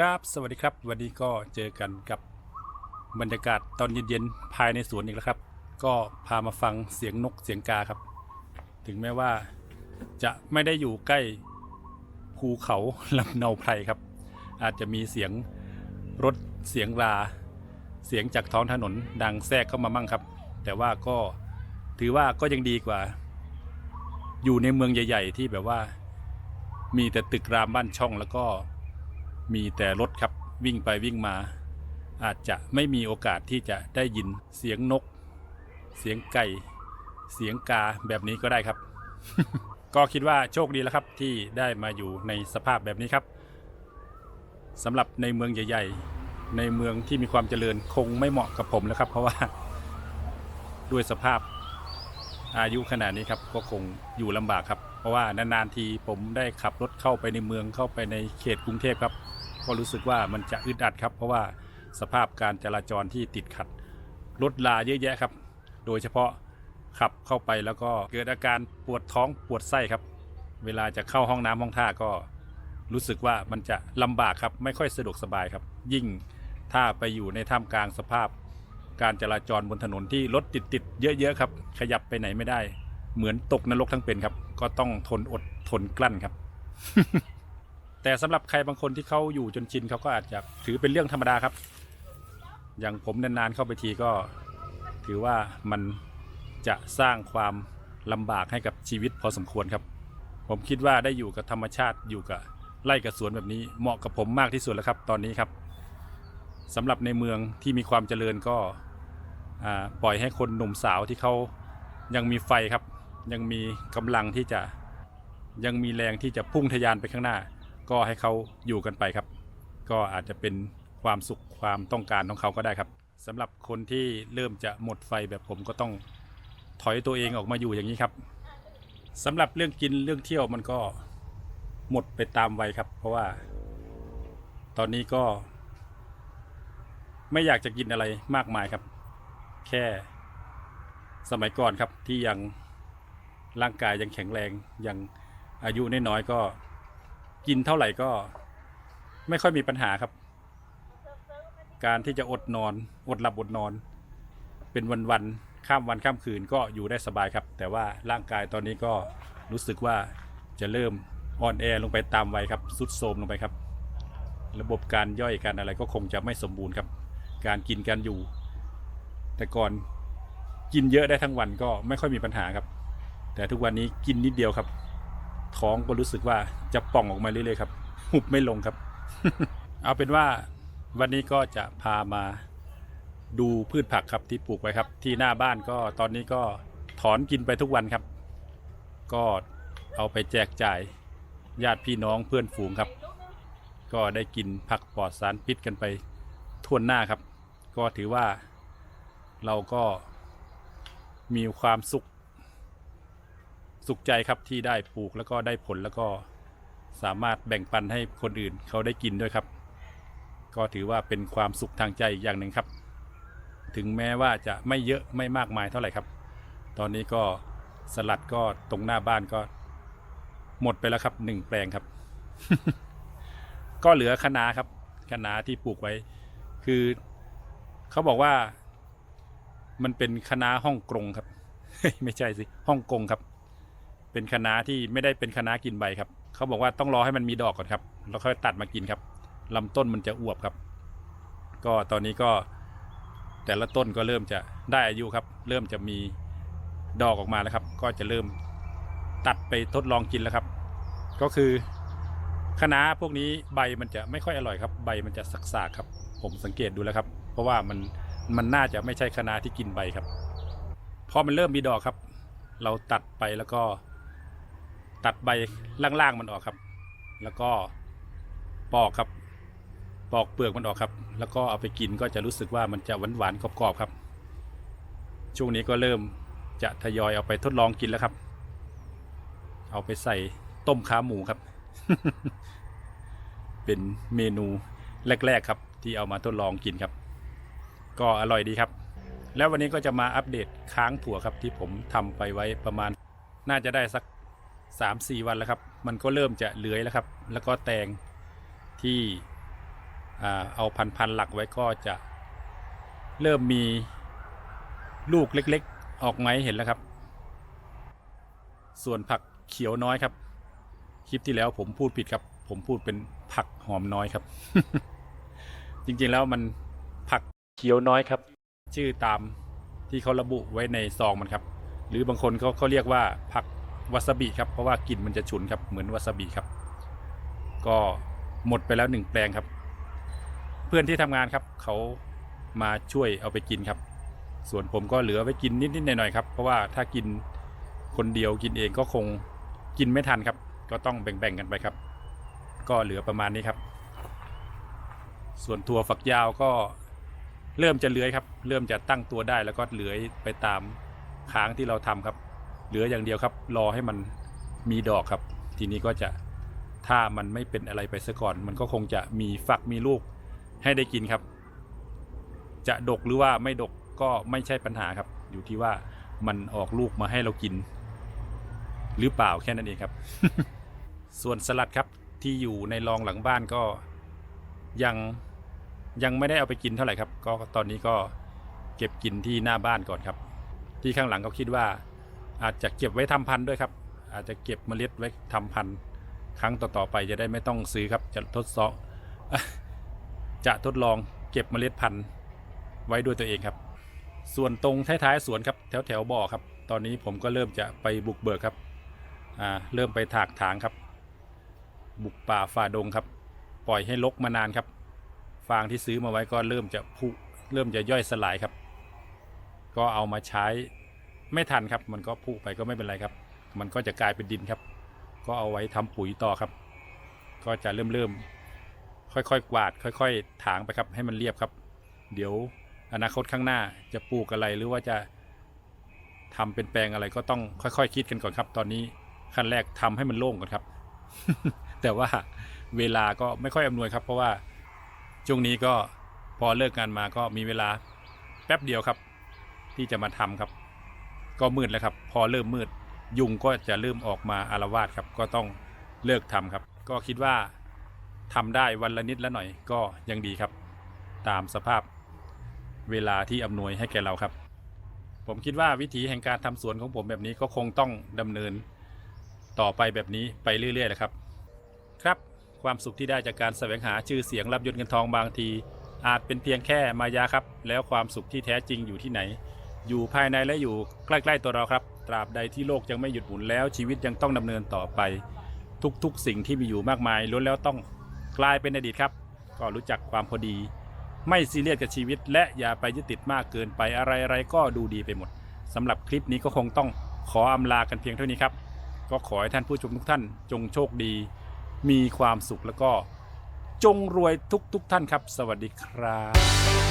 ครับ สวัสดีครับ วันนี้ก็เจอกันกับบรรยากาศตอนเย็นๆภายในสวนอีกแล้วครับ ก็พามาฟังเสียงนกเสียงกาครับ ถึงแม้ว่าจะไม่ได้อยู่ใกล้ภูเขาลำเนาไพรครับ อาจจะมีเสียงรถเสียงรา เสียงจากท้องถนนดังแทรกเข้ามามั่งครับ แต่ว่าก็ถือว่าก็ยังดีกว่า อยู่ในเมืองใหญ่ ๆ ที่แบบว่า มีแต่ตึกรามบ้านช่องแล้วก็ มีแต่รถครับวิ่งไปวิ่งมา อาจจะไม่มีโอกาสที่จะได้ยินเสียงนก เสียงไก่ เสียงกาแบบนี้ก็ได้ครับ ก็คิดว่าโชคดีแล้วครับที่ได้มาอยู่ในสภาพแบบนี้ครับสำหรับในเมืองใหญ่ ๆ ในเมืองที่มีความเจริญคงไม่เหมาะกับผมแล้วครับ เพราะว่าด้วยสภาพอายุขนาดนี้ครับก็คงอยู่ลำบากครับ เพราะว่านานๆทีผมได้ขับรถเข้าไปในเมืองเข้าไปในเขตกรุงเทพครับ ก็รู้สึกว่ามันจะอึดอัดครับ เพราะว่าสภาพการจราจรที่ติดขัดรถลาเยอะแยะครับ โดยเฉพาะขับเข้าไปแล้วก็เกิดอาการปวดท้องปวดไส้ครับ เวลาจะเข้าห้องน้ำห้องท่าก็รู้สึกว่ามันจะลำบากครับ ไม่ค่อยสะดวกสบายครับ ยิ่งถ้าไปอยู่ในท่ามกลางสภาพ การจราจรบนถนนที่รถติดติดๆเยอะๆครับ ขยับไปไหนไม่ได้ เหมือนตกนรกทั้งเป็นครับ ก็ต้องทนอดทนกลั้นครับ แต่สำหรับใครบางคนที่เขาอยู่จนชินเขาก็อาจจะถือเป็นเรื่องธรรมดาครับ อย่างผมนานๆเข้าไปทีก็ถือว่ามันจะสร้างความลำบากให้กับชีวิตพอสมควรครับ ผมคิดว่าได้อยู่กับธรรมชาติอยู่กับไร่กับสวนแบบนี้เหมาะกับผมมากที่สุดแล้วครับ ตอนนี้ครับสำหรับในเมืองที่มีความเจริญก็ปล่อยให้คนหนุ่มสาวที่เขายังมีไฟครับ ยังมีกำลังที่จะยังมีแรงที่จะพุ่งทะยานไปข้างหน้า ก็ให้เขาอยู่กันไปครับ ก็อาจจะเป็นความสุขความต้องการของเขาก็ได้ครับสำหรับคนที่เริ่มจะหมดไฟแบบผมก็ต้องถอยตัวเองออกมาอยู่อย่างนี้ครับสำหรับเรื่องกินเรื่องเที่ยวมันก็หมดไปตามวัยครับ เพราะว่า ตอนนี้ก็ ไม่อยากจะกินอะไรมากมายครับ แค่สมัยก่อนครับที่ยังร่างกายยังแข็งแรงยังอายุน้อยๆก็ กินเท่าไหร่ก็ ไม่ค่อยมีปัญหาครับ การที่จะอดนอน อดหลับอดนอน เป็นวันๆข้ามวันข้ามคืนก็อยู่ได้สบายครับ แต่ว่าร่างกายตอนนี้ก็รู้สึกว่าจะเริ่มอ่อนแอลงไปตามวัยครับสุดโทรมลงไปครับ ระบบการย่อยการอะไรก็คงจะไม่สมบูรณ์ครับ การกินการอยู่ แต่ก่อนกินเยอะได้ทั้งวันก็ไม่ค่อยมีปัญหาครับ แต่ทุกวันนี้กินนิดเดียวครับ ท้องก็รู้สึกว่าจะป่องออกมาเรื่อยๆครับหุบไม่ลงครับ เอาเป็นว่าวันนี้ก็จะพามาดูพืชผักครับที่ปลูกไว้ครับ ที่หน้าบ้านก็ตอนนี้ก็ถอนกินไปทุกวันครับ ก็เอาไปแจกจ่ายญาติพี่น้องเพื่อนฝูงครับ ก็ได้กินผักปลอดสารพิษกันไปทั่วหน้าครับ ก็ถือว่าเราก็มีความสุข สุขใจครับที่ได้ปลูกแล้วก็ได้ผลแล้วก็สามารถแบ่งปันให้คนอื่นเขาได้กินด้วยครับ ก็ถือว่าเป็นความสุขทางใจอีกอย่างหนึ่งครับ ถึงแม้ว่าจะไม่เยอะไม่มากมายเท่าไหร่ครับ ตอนนี้ก็สลัดก็ตรงหน้าบ้านก็ หมดไปแล้วครับหนึ่งแปลงครับ ก็เหลือคะนาครับคะนาที่ปลูกไว้ คือเขาบอกว่า มันเป็นคณะฮ่องกงครับไม่ใช่สิฮ่องกงครับ เป็นคณะที่ไม่ได้เป็นคณะกินใบครับ เขาบอกว่าต้องรอให้มันมีดอกก่อนครับ แล้วค่อยตัดมากินครับลำต้นมันจะอวบครับ ก็ตอนนี้ก็แต่ละต้นก็เริ่มจะได้อายุครับ เริ่มจะมีดอกออกมาแล้วครับ ก็จะเริ่มตัดไปทดลองกินแล้วครับ ก็คือคะน้าพวกนี้ใบมันจะไม่ค่อยอร่อยครับ ใบมันจะสักๆครับ ผมสังเกตดูแล้วครับ เพราะว่ามันมันน่าจะไม่ใช่คะน้าที่กินใบครับพอมันเริ่มมีดอกครับ เราตัดไปแล้วก็ ตัดใบล่างๆมันออกครับ แล้วก็ปอกครับ ปอกเปลือกมันออกครับ แล้วก็เอาไปกินก็จะรู้สึกว่ามันจะหวานๆกรอบๆครับ ช่วงนี้ก็เริ่มจะทยอยเอาไปทดลองกินแล้วครับ เอาไปใส่ต้มขาหมูครับ เป็นเมนูแรก ๆครับ ที่เอามาทดลองกินครับ ก็อร่อยดีครับ แล้ววันนี้ก็จะมาอัปเดตค้างถั่วครับที่ผมทำไปไว้ประมาณ น่าจะได้สัก 3-4 วันแล้วครับ มันก็เริ่มจะเลื้อยแล้วครับ แล้วก็แตงที่เอาพันพันหลักไว้ก็จะเริ่มมีลูกเล็กๆ ออกไหมเห็นแล้วครับ ส่วนผักเขียวน้อยครับ คลิปที่แล้วผมพูดผิดครับ ผมพูดเป็นผักหอมน้อยครับ จริงๆแล้วมันผักเขียวน้อยครับ ชื่อตามที่เขาระบุไว้ในซองมันครับ หรือบางคนเขาเขาเรียกว่าผัก วาซาบิครับเพราะว่ากลิ่นมันจะฉุนครับเหมือนวาซาบิครับ ก็หมดไปแล้วหนึ่งแปลงครับ เพื่อนที่ทำงานครับเขามาช่วยเอาไปกินครับ ส่วนผมก็เหลือไว้กินนิดๆหน่อยๆครับเพราะว่าถ้ากินคนเดียวกินเองก็คงกินไม่ทันครับ ก็ต้องแบ่งๆกันไปครับ ก็เหลือประมาณนี้ครับ ส่วนถั่วฝักยาวก็เริ่มจะเลื้อยครับ เริ่มจะตั้งตัวได้แล้วก็เลื้อยไปตามค้างที่เราทำครับ เหลืออย่างเดียวครับ รอให้มันมีดอกครับ ทีนี้ก็จะถ้ามันไม่เป็นอะไรไปซะก่อน มันก็คงจะมีฝักมีลูกให้ได้กินครับ จะดกหรือว่าไม่ดกก็ไม่ใช่ปัญหาครับ อยู่ที่ว่ามันออกลูกมาให้เรากิน หรือเปล่าแค่นั้นเองครับ ส่วนสลัดครับที่อยู่ในรองหลังบ้านก็ยังยังไม่ได้เอาไปกินเท่าไหร่ครับ ก็ตอนนี้ก็เก็บกินที่หน้าบ้านก่อนครับ ที่ข้างหลังก็คิดว่า อาจจะเก็บไว้ทำพันธุ์ด้วยครับ อาจจะเก็บเมล็ดไว้ทำพันธุ์ครั้งต่อๆไปจะได้ไม่ต้องซื้อครับ จะทดสอบจะทดลองเก็บเมล็ดพันธุ์ไว้ด้วยตัวเองครับ ส่วนตรงท้ายๆสวนครับแถวแถวๆบ่อครับ ตอนนี้ผมก็เริ่มจะไปบุกเบิกครับอ่าเริ่มไปถากถางครับ บุกป่าฝ่าดงครับ ปล่อยให้ลกมานานครับ ฟางที่ซื้อมาไว้ก็เริ่มจะผุเริ่มจะย่อยสลายครับ ก็เอามาใช้ ไม่ทันครับ มันก็ผุไปก็ไม่เป็นไรครับ มันก็จะกลายเป็นดินครับ ก็เอาไว้ทำปุ๋ยต่อครับ ก็จะเริ่มเริ่มค่อยๆกวาด ค่อย ๆ ถางไปครับ ให้มันเรียบครับ เดี๋ยวอนาคตข้างหน้าจะปลูกอะไรหรือว่าจะทำเป็นแปลงอะไรก็ต้องค่อยๆคคิดกันก่อนครับ ตอนนี้ขั้นแรกทำให้มันโล่งก่อนครับ แต่ว่าเวลาก็ไม่ค่อยอำนวยครับ เพราะว่าช่วงนี้ก็พอเลิกงานมาก็มีเวลาแป๊บเดียวครับ ที่จะมาทำครับ ก็มืดแล้วครับ พอเริ่มมืด ยุงก็จะเริ่มออกมาอารวาสครับ ก็ต้องเลิกทำครับ ก็คิดว่าทำได้วันละนิดละหน่อยก็ยังดีครับ ตามสภาพเวลาที่อำนวยให้แก่เราครับ ผมคิดว่าวิธีแห่งการทำสวนของผมแบบนี้ก็คงต้องดำเนินต่อไปแบบนี้ไปเรื่อยๆแหละครับ ครับความสุขที่ได้จากการแสวงหาชื่อเสียงรับยศเงินทองบางที อาจเป็นเพียงแค่มายาครับ แล้วความสุขที่แท้จริงอยู่ที่ไหน อยู่ภายในและอยู่ใกล้ๆตัวเราครับ ตราบใดที่โลกยังไม่หยุดหมุนแล้วชีวิตยังต้องดำเนินต่อไป ทุกๆ สิ่งที่มีอยู่มากมายล้วนแล้วต้องกลายเป็นอดีตครับ ก็รู้จักความพอดี ไม่ซีเรียสกับชีวิต และอย่าไปยึดติดมากเกินไปอะไรๆก็ดูดีไปหมดสำหรับคลิปนี้ก็คงต้องขออำลากันเพียงเท่านี้ครับ ก็ขอให้ท่านผู้ชมทุกท่านจงโชคดี มีความสุขแล้วก็จงรวยทุกๆทท่านครับ สวัสดีครับ